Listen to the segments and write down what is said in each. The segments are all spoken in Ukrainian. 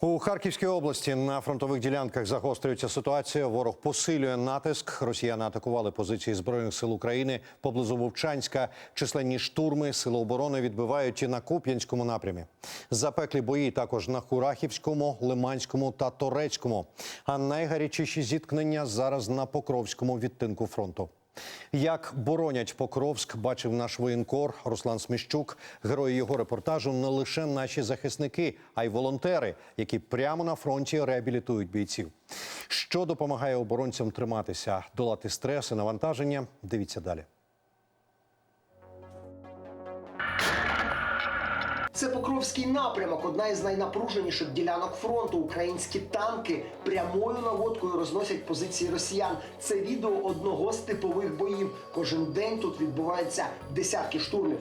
У Харківській області на фронтових ділянках загострюється ситуація. Ворог посилює натиск. Росіяни атакували позиції збройних сил України поблизу Вовчанська. Численні штурми сили оборони відбивають і на Куп'янському напрямі. Запеклі бої також на Курахівському, Лиманському та Торецькому. А найгарячіші зіткнення зараз на Покровському відтинку фронту. Як боронять Покровськ, бачив наш воєнкор Руслан Сміщук. Герої його репортажу не лише наші захисники, а й волонтери, які прямо на фронті реабілітують бійців. Що допомагає оборонцям триматися, долати стрес і навантаження? Дивіться далі. Це Покровський напрямок, одна із найнапруженіших ділянок фронту. Українські танки прямою наводкою розносять позиції росіян. Це відео одного з типових боїв. Кожен день тут відбуваються десятки штурмів.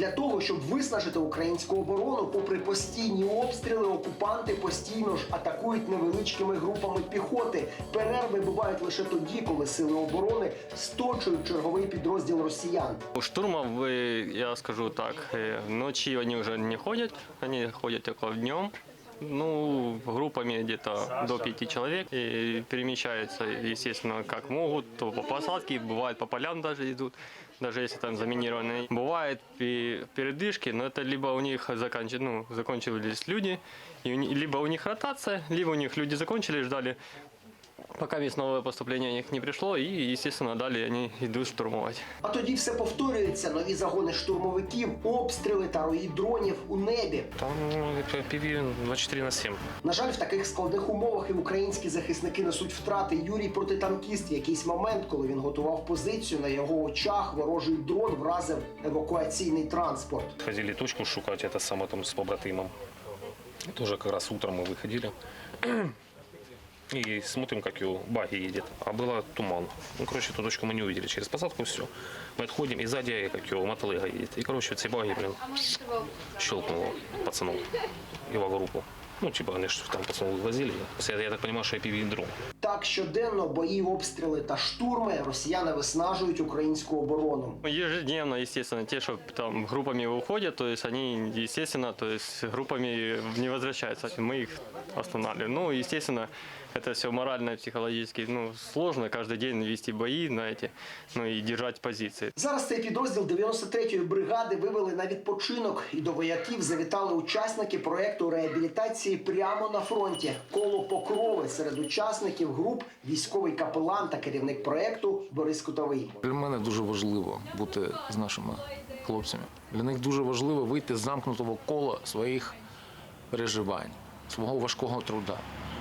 Для того, щоб виснажити українську оборону, попри постійні обстріли, окупанти постійно ж атакують невеличкими групами піхоти. Перерви бувають лише тоді, коли сили оборони сточують черговий підрозділ росіян. У вы, я скажу так, вночі вони вже не ходять, вони ходять около днем Ну, группами где-то до пяти человек и перемещаются, естественно, как могут, то по посадке, бывает по полям даже идут, даже если там заминированные. Бывает и передышки, но это либо у них заканч... ну, закончились люди, и у ни- либо у них ротация, либо у них люди закончили, ждали пока весь новое поступление у них не пришло, и, естественно, далее они идут штурмовать. А тоді все повторюється: нові загони штурмовиків, обстріли та рої дронів у небі. Там ну, PV 24 на 7. На жаль, в таких складних умовах і українські захисники несуть втрати. Юрій протитанкіст в якийсь момент, коли він готував позицію, на його очах ворожий дрон вразив евакуаційний транспорт. Ходили точку шукать, это само там с побратимом. Тоже как раз утром мы выходили. И смотрим, как его баги едет. А было туман. Ну, короче, эту точку мы не увидели. Через посадку все. Мы отходим, и сзади, как его, мотолыга едет. И, короче, эти баги, блин, щелкнуло пацанов, его группу. Ну, типа, они ж там пацанов вывозили. Я, я так понимаю, что IPV дрон. Так щоденно бої, обстріли та штурми росіяни виснажують українську оборону. Ежедневно, естественно, те, что там группами уходят, то есть они, естественно, то есть группами не возвращаются. Мы их останавливаем. Ну, естественно, это все морально, психологически, ну, сложно каждый день вести бои, знаете, ну и держать позиции. Зараз цей підрозділ 93-ї бригади вивели на відпочинок, і до вояків завітали учасники проекту реабілітації прямо на фронті. Коло покрови серед учасників груп військовий капелан та керівник проекту Борис Кутовий. Для мене дуже важливо бути з нашими хлопцями. Для них дуже важливо вийти з замкнутого кола своїх переживань, свого важкого труда.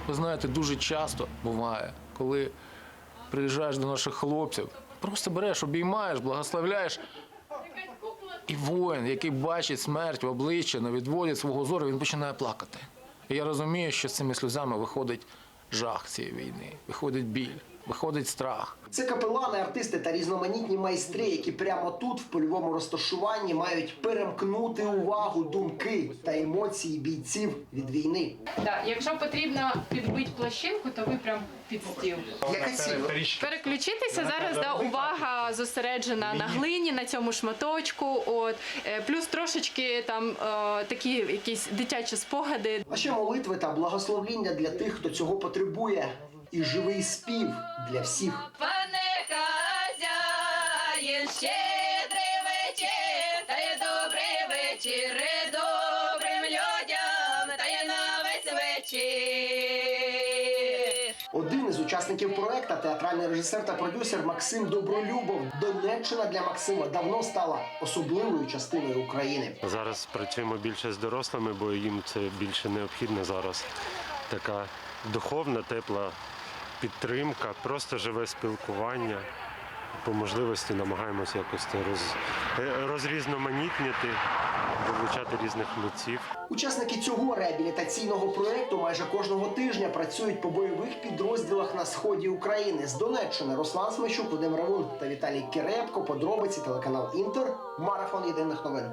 Ви знаєте, дуже часто буває, коли приїжджаєш до наших хлопців, просто береш, обіймаєш, благословляєш. І воїн, який бачить смерть в обличчя, не відводить свого зору, він починає плакати. І я розумію, що з цими сльозами виходить жах цієї війни, виходить біль, виходить страх. Це капелани, артисти та різноманітні майстри, які прямо тут, в польовому розташуванні, мають перемкнути увагу, думки та емоції бійців від війни. Да, якщо потрібно підбити площинку, то ви прям під стіл. Яка ціль? Переключитися зараз да, увага зосереджена на глині, на цьому шматочку. От Е, плюс трошечки там е, такі якісь дитячі спогади. А ще молитви та благословління для тих, хто цього потребує, і живий спів для всіх. Пане хазяїн, щедрий вечір, та й добрий вечір, добрим людям, та й на весь вечір. Один із учасників проекту, театральний режисер та продюсер Максим Добролюбов. Донеччина для Максима давно стала особливою частиною України. Зараз працюємо більше з дорослими, бо їм це більше необхідно зараз. Така духовна, тепла підтримка, просто живе спілкування. По можливості намагаємося якось це роз, е, розрізноманітнити, вилучати різних митців. Учасники цього реабілітаційного проекту майже кожного тижня працюють по бойових підрозділах на сході України з Донеччини. Руслан Смещук, Вадим Равун та Віталій Кирепко. Подробиці телеканал Інтер. Марафон єдиних новин.